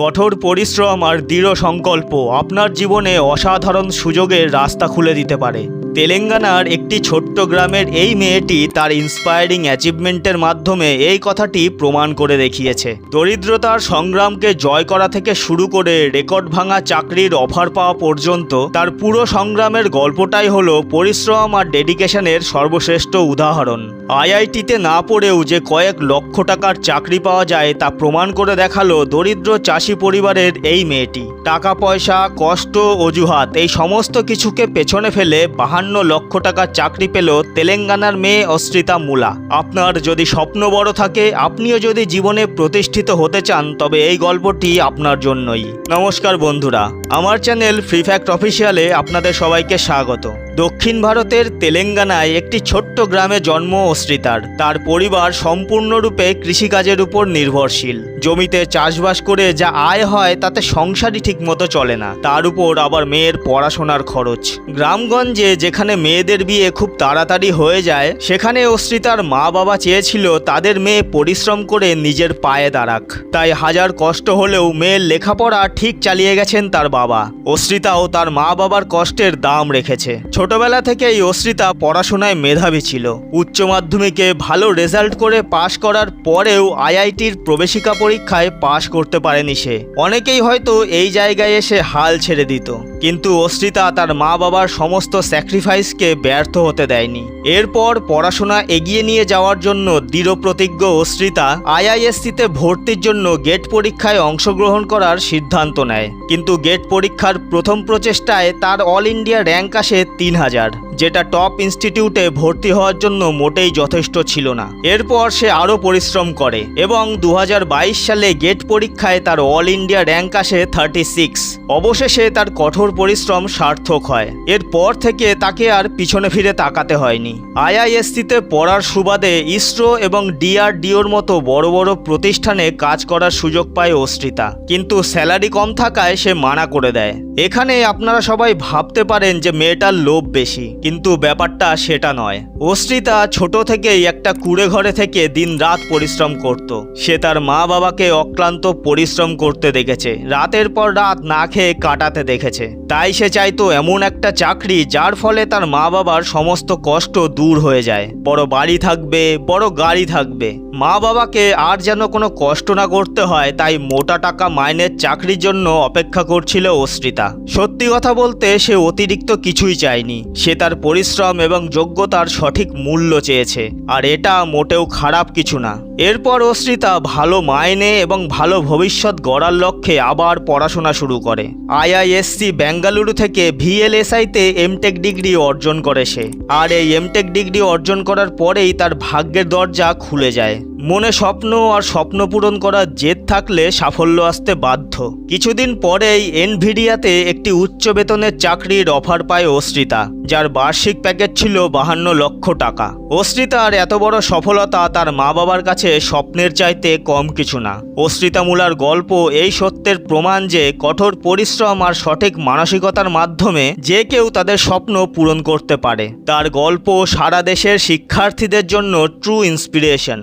কঠোর পরিশ্রম আর দৃঢ় সংকল্প আপনার জীবনে অসাধারণ সুযোগের রাস্তা খুলে দিতে পারে। তেলেঙ্গানার একটি ছোট্ট গ্রামের এই মেয়েটি তার ইন্সপায়ারিং অ্যাচিভমেন্টের মাধ্যমে এই কথাটি প্রমাণ করে দেখিয়েছে। দরিদ্রতার সংগ্রামকে জয় করা থেকে শুরু করে রেকর্ড ভাঙা চাকরির অফার পাওয়া পর্যন্ত তার পুরো সংগ্রামের গল্পটাই হলো পরিশ্রম আর ডেডিকেশনের সর্বশ্রেষ্ঠ উদাহরণ। আইআইটিতে না পড়েও যে কয়েক লক্ষ টাকার চাকরি পাওয়া যায় তা প্রমাণ করে দেখাল দরিদ্র চাষি পরিবারের এই মেয়েটি। টাকা, পয়সা, কষ্ট, অজুহাত এই সমস্ত কিছুকে পেছনে ফেলে বাহান্ন লক্ষ টাকার চাকরি পেল তেলেঙ্গানার মেয়ে অস্ত্রিতা মুলা। আপনার যদি স্বপ্ন বড় থাকে, আপনিও যদি জীবনে প্রতিষ্ঠিত হতে চান, তবে এই গল্পটি আপনার জন্যই। নমস্কার বন্ধুরা, আমার চ্যানেল ফ্রি ফ্যাক্ট অফিসিয়ালে আপনাদের সবাইকে স্বাগত। দক্ষিণ ভারতের তেলেঙ্গানায় একটি ছোট্ট গ্রামে জন্ম অশ্রিতার। তার পরিবার সম্পূর্ণরূপে কৃষিকাজের উপর নির্ভরশীল। জমিতে চাষবাস করে যা আয় হয় তাতে সংসারই ঠিকমতো চলে না। তার উপর আবার মেয়ের পড়াশোনার খরচ। গ্রামগঞ্জে যেখানে মেয়েদের বিয়ে খুব তাড়াতাড়ি হয়ে যায়, সেখানে অশ্রিতার মা বাবা চেয়েছিল তাদের মেয়ে পরিশ্রম করে নিজের পায়ে দাঁড়াক। তাই হাজার কষ্ট হলেও মেয়ের লেখাপড়া ঠিক চালিয়ে গেছেন তার বাবা। অশ্রিতাও তার মা বাবার কষ্টের দাম রেখেছে। ছোটবেলা থেকেই অশ্রিতা পড়াশোনায় মেধাবী ছিল। উচ্চ মাধ্যমিকে ভালো রেজাল্ট করে পাশ করার পরেও আইআইটির প্রবেশিকা পরীক্ষায় পাশ করতে পারেনি সে। অনেকেই হয়তো এই জায়গায় এসে হাল ছেড়ে দিত। কিন্তু অশ্রিতা তার মা বাবার সমস্ত স্যাক্রিফাইসকে ব্যর্থ হতে দেয়নি। এরপর পড়াশোনা এগিয়ে নিয়ে যাওয়ার জন্য দৃঢ় প্রতিজ্ঞ অস্ত্রিতা আইআইএসসিতে ভর্তির জন্য গেট পরীক্ষায় অংশগ্রহণ করার সিদ্ধান্ত নেয়। কিন্তু গেট পরীক্ষার প্রথম প্রচেষ্টায় তার অল ইন্ডিয়া র্যাঙ্ক আসে তিন হাজার, যেটা টপ ইনস্টিটিউটে ভর্তি হওয়ার জন্য মোটেই যথেষ্ট ছিল না। এরপর সে আরও পরিশ্রম করে এবং দু হাজার বাইশ সালে গেট পরীক্ষায় তার অল ইন্ডিয়া র্যাঙ্ক আসে থার্টি সিক্স। অবশেষে তার কঠোর পরিশ্রম সার্থক হয়। এরপর থেকে তাকে আর পিছনে ফিরে তাকাতে হয়নি। আইআইএসসিতে পড়ার সুবাদে ইসরো এবং ডিআরডিওর মতো বড় বড় প্রতিষ্ঠানে কাজ করার সুযোগ পায় অস্ত্রিতা। কিন্তু স্যালারি কম থাকায় সে মানা করে দেয়। এখানে আপনারা সবাই ভাবতে পারেন যে মেয়েটার লোভ বেশি, কিন্তু ব্যাপারটা সেটা নয়। অস্ত্রিতা ছোট থেকেই একটা কুড়ে ঘরে থেকে দিন রাত পরিশ্রম করত। সে তার মা বাবাকে অক্লান্ত পরিশ্রম করতে দেখেছে। রাতের পর রাত না খেয়ে কাটাতে দেখেছে। তাই সে চাইতো এমন একটা চাকরি যার ফলে তার মা বাবার সমস্ত কষ্ট দূর হয়ে যায়। বড় বাড়ি থাকবে, বড় গাড়ি থাকবে। মা বাবাকে আর যেন কোনো কষ্ট না করতে হয়, তাই মোটা টাকা মাইনের চাকরির জন্য অপেক্ষা করছিল অশ্রিতা। সত্যি কথা বলতে সে অতিরিক্ত কিছুই চায়নি। সে তার পরিশ্রম এবং যোগ্যতার সঠিক মূল্য চেয়েছে, আর এটা মোটেও খারাপ কিছু না। এরপর অশ্রিতা ভালো মাইনে এবং ভালো ভবিষ্যৎ গড়ার লক্ষ্যে আবার পড়াশোনা শুরু করে। আইআইএসসি বেঙ্গালুরু থেকে ভিএলএসআইতে এমটেক ডিগ্রি অর্জন করে সে। আর এই এমটেক ডিগ্রি অর্জন করার পরেই তার ভাগ্যের দরজা খুলে যায়। মনে স্বপ্ন আর স্বপ্ন পূরণ করার জেদ থাকলে সাফল্য আসতে বাধ্য। কিছুদিন পরেই এনভিডিয়াতে একটি উচ্চ বেতনের চাকরির অফার পায় অশ্রিতা, যার বার্ষিক প্যাকেজ ছিল বাহান্ন লক্ষ টাকা। অশ্রিতার এত বড় সফলতা তার মা বাবার কাছে স্বপ্নের চাইতে কম কিছু না। অস্ত্রিতা মুলার গল্প এই সত্যের প্রমাণ যে কঠোর পরিশ্রম আর সঠিক মানসিকতার মাধ্যমে যে কেউ তাদের স্বপ্ন পূরণ করতে পারে। তার গল্প সারা দেশের শিক্ষার্থীদের জন্য ট্রু ইন্সপিরেশন